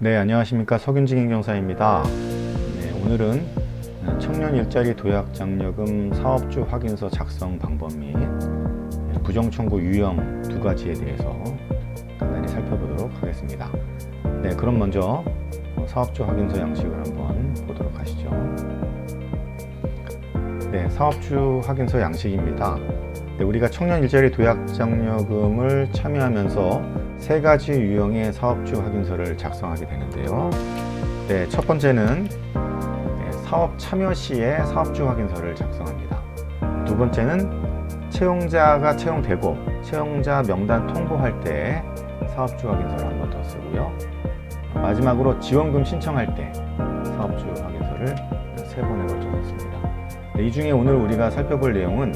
네, 안녕하십니까. 석윤진 경사입니다. 네, 오늘은 청년 일자리 도약 장려금 사업주 확인서 작성 방법 및 부정 청구 유형 두 가지에 대해서 간단히 살펴보도록 하겠습니다. 네, 그럼 먼저 사업주 확인서 양식을 한번 보도록 하시죠. 네, 사업주 확인서 양식입니다. 네, 우리가 청년 일자리 도약 장려금을 참여하면서 세 가지 유형의 사업주 확인서를 작성하게 되는데요. 네, 첫 번째는 네, 사업 참여 시에 사업주 확인서를 작성합니다. 두 번째는 채용자가 채용되고 채용자 명단 통보할 때 사업주 확인서를 한 번 더 쓰고요. 마지막으로 지원금 신청할 때 사업주 확인서를 세 번에 걸쳐서 씁니다. 네, 이 중에 오늘 우리가 살펴볼 내용은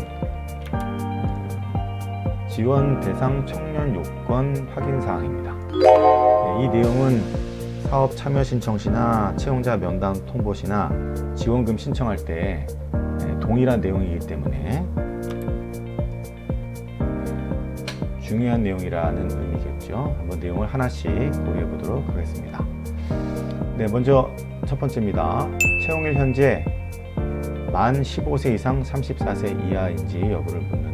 지원 대상 청년 요건 확인 사항입니다. 네, 이 내용은 사업 참여 신청 시나 채용자 면담 통보 시나 지원금 신청할 때 네, 동일한 내용이기 때문에 네, 중요한 내용이라는 의미겠죠. 한번 내용을 하나씩 고려해 보도록 하겠습니다. 네, 먼저 첫 번째입니다. 채용일 현재 만 15세 이상 34세 이하인지 여부를 묻는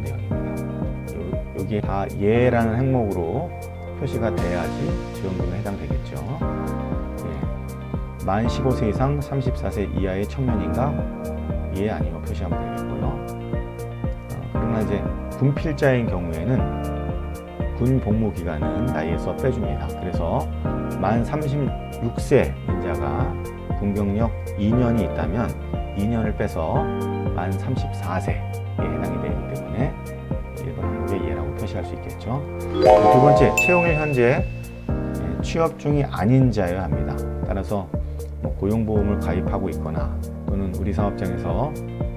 여기 다 예라는 항목으로 표시가 돼야지 지원금에 해당되겠죠. 예. 만 15세 이상 34세 이하의 청년인가? 예 아니요 표시하면 되겠고요. 어, 그러나 이제 군필자인 경우에는 군 복무 기간은 나이에서 빼줍니다. 그래서 만 36세 인자가 군 경력 2년이 있다면 2년을 빼서 만 34세에 해당이 되기 때문에 1번 표시할 수 있겠죠. 두 번째, 채용일 현재 예, 취업 중이 아닌 자여야 합니다. 따라서 뭐 고용보험을 가입하고 있거나 또는 우리 사업장에서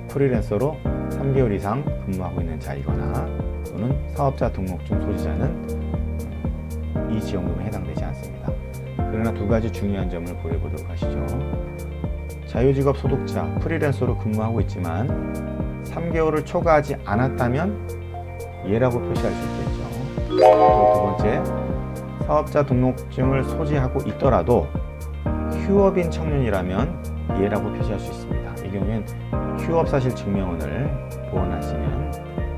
프리랜서로 3개월 이상 근무하고 있는 자이거나 또는 사업자 등록증 소지자는 음, 이 지원금에 해당되지 않습니다. 그러나 두 가지 중요한 점을 고려해 보도록 하시죠. 자유직업 소득자, 프리랜서로 근무하고 있지만 3개월을 초과하지 않았다면 예라고 표시할 수 있겠죠. 그리고 두 번째, 사업자 등록증을 소지하고 있더라도 휴업인 청년이라면 예라고 표시할 수 있습니다. 이 경우엔 휴업 사실 증명원을 보완하시면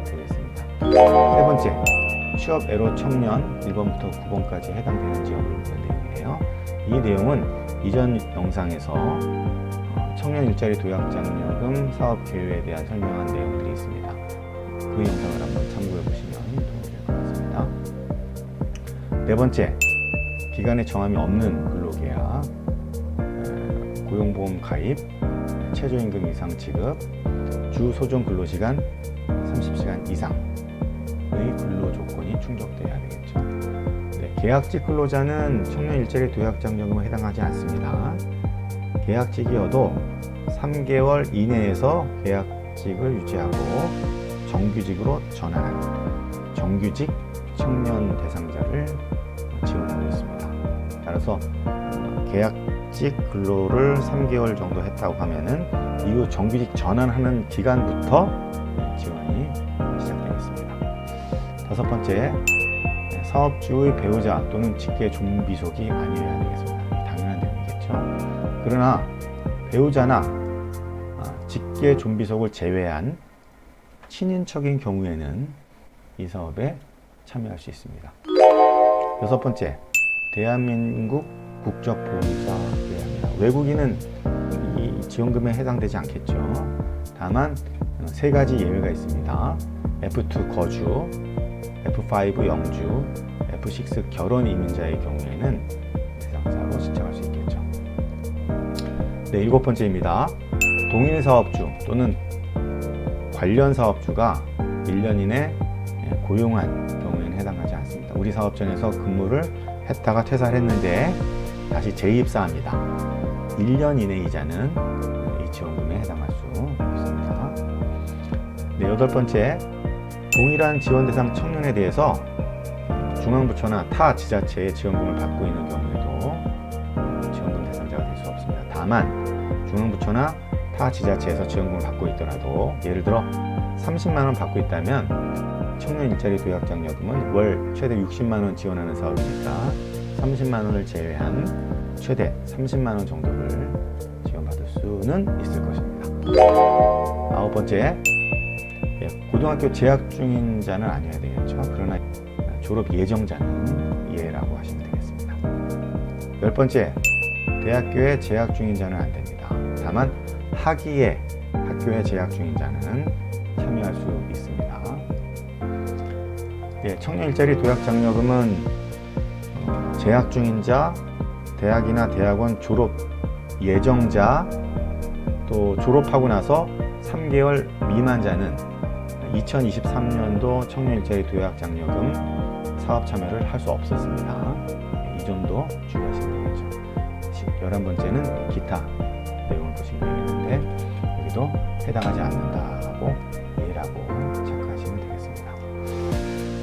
되겠습니다. 세 번째, 취업 애로 청년 1번부터 9번까지 해당되는지 여부를 묻는 내용이에요. 이 내용은 이전 영상에서 어, 청년 일자리 도약 장려금 사업 계획에 대한 설명한 내용들이 있습니다. 그 영상을 한번 네 번째, 기간에 정함이 없는 근로계약, 에, 고용보험 가입, 최저임금 이상 지급, 주 소정 근로시간 30시간 이상의 근로 조건이 충족돼야 되겠죠. 네, 계약직 근로자는 청년 일자리 도약 장려금에 해당하지 않습니다. 계약직이어도 3개월 이내에서 계약직을 유지하고 정규직으로 전환하는 정규직 청년 대상자를 지원하고 있습니다. 따라서 어, 계약직 근로를 3개월 정도 했다고 하면은 이후 정규직 전환하는 기간부터 지원이 시작되겠습니다. 다섯 번째, 사업주의 배우자 또는 직계 좀비속이 아니어야 되겠습니다. 이 당연한 내용이겠죠. 그러나 배우자나 아, 직계 좀비속을 제외한 친인척인 경우에는 이 사업에 참여할 수 있습니다. 여섯 번째, 대한민국 국적 보유자여야 합니다. 외국인은 이 지원금에 해당되지 않겠죠. 다만 어, 세 가지 예외가 있습니다. F2 거주, F5 영주, F6 결혼 이민자의 경우에는 대상자로 신청할 수 있겠죠. 네, 일곱 번째입니다. 동일 사업주 또는 관련 사업주가 1년 이내 고용한 경 우리 사업장에서 근무를 했다가 퇴사를 했는데 다시 재입사합니다. 1년 이내 이자는 이 지원금에 해당할 수 있습니다. 네, 여덟 번째, 동일한 지원 대상 청년에 대해서 중앙부처나 타 지자체의 지원금을 받고 있는 경우에도 지원금 대상자가 될 수 없습니다. 다만 중앙부처나 타 지자체에서 지원금을 받고 있더라도 예를 들어 30만 원 받고 있다면 청년 일자리 도약장려금은 월 최대 60만 원 지원하는 사업이니까 30만 원을 제외한 최대 30만 원 정도를 지원받을 수는 있을 것입니다. 아홉 번째, 예, 고등학교 재학 중인 자는 아니어야 되겠죠. 그러나 졸업 예정자는 예라고 하시면 되겠습니다. 열 번째, 대학교에 재학 중인 자는 안 됩니다. 다만 학위에 학교에 재학 중인 자는 참여할 수. 예, 청년 일자리 도약 장려금은 어, 재학 중인 자, 대학이나 대학원 졸업 예정자, 또 졸업하고 나서 3개월 미만자는 2023년도 청년 일자리 도약 장려금 사업 참여를 할 수 없었습니다. 예, 이 점도 주의하시면 되겠죠. 11번째는 기타 내용을 보시면 되겠는데 여기도 해당하지 않는다고. 네,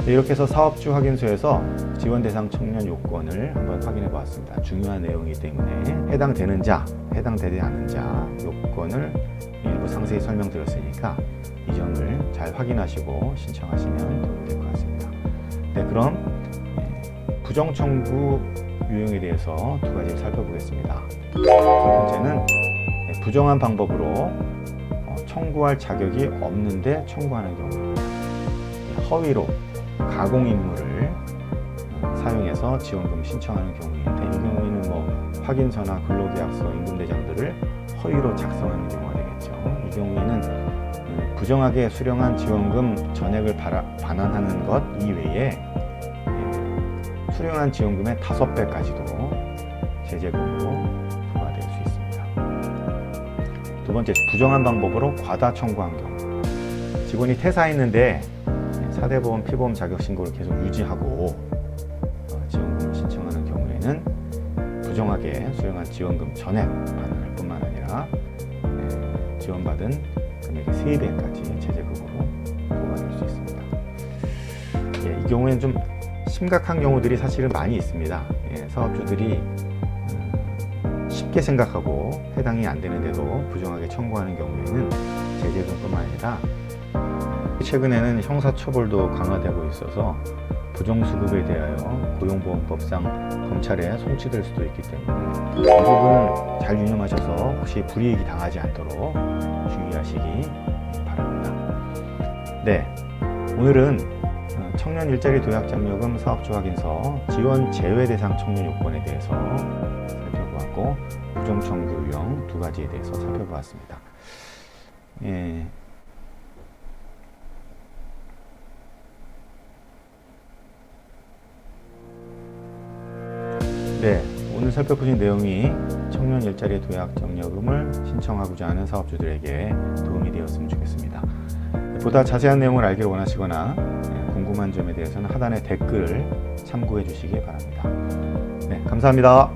이렇게 해서 사업주 확인서에서 지원 대상 청년 요건을 한번 확인해 보았습니다. 중요한 내용이기 때문에 해당되는 자, 해당되지 않은 자 요건을 일부 상세히 설명드렸으니까 이 점을 잘 확인하시고 신청하시면 도움이 될 것 같습니다. 네, 그럼 예, 부정 청구 유형에 대해서 두 가지를 살펴보겠습니다. 첫 번째는 예, 부정한 방법으로 어, 청구할 자격이 없는데 청구하는 경우 예, 허위로 가공 인물을 어, 사용해서 지원금 신청하는 경우인데 이 경우에는 뭐 확인서나 근로계약서, 임금대장들을 허위로 작성하는 경우가 되겠죠. 이 경우에는 음, 부정하게 수령한 지원금 전액을 반환하는 것 이외에 예, 수령한 지원금의 다섯 배까지도 제재금으로 부과될 수 있습니다. 두 번째, 부정한 방법으로 과다 청구한 경우. 직원이 퇴사했는데 사대보험, 피보험 자격 신고를 계속 유지하고 어, 지원금을 신청하는 경우에는 부정하게 수령한 지원금 전액 반환할 뿐만 아니라 예, 지원받은 금액의 3배까지 제재금으로 부과될 수 있습니다. 예, 이 경우에는 좀 심각한 경우들이 사실은 많이 있습니다. 예, 사업주들이 음, 쉽게 생각하고 해당이 안 되는데도 부정하게 청구하는 경우에는 제재금뿐만 아니라 최근에는 형사처벌도 강화되고 있어서 부정수급에 대하여 고용보험법상 검찰에 송치될 수도 있기 때문에 이 부분을 잘 유념하셔서 혹시 불이익이 당하지 않도록 주의하시기 바랍니다. 네, 오늘은 어, 청년 일자리 도약장려금 사업주 확인서 지원 제외 대상 청년 요건에 대해서 살펴보았고 부정 청구 유형 두 가지에 대해서 살펴보았습니다. 예. 네, 오늘 살펴보신 내용이 청년 일자리 도약 정려금을 신청하고자 하는 사업주들에게 도움이 되었으면 좋겠습니다. 보다 자세한 내용을 알기를 원하시거나 네, 궁금한 점에 대해서는 하단의 댓글 참고해 주시기 바랍니다. 네, 감사합니다.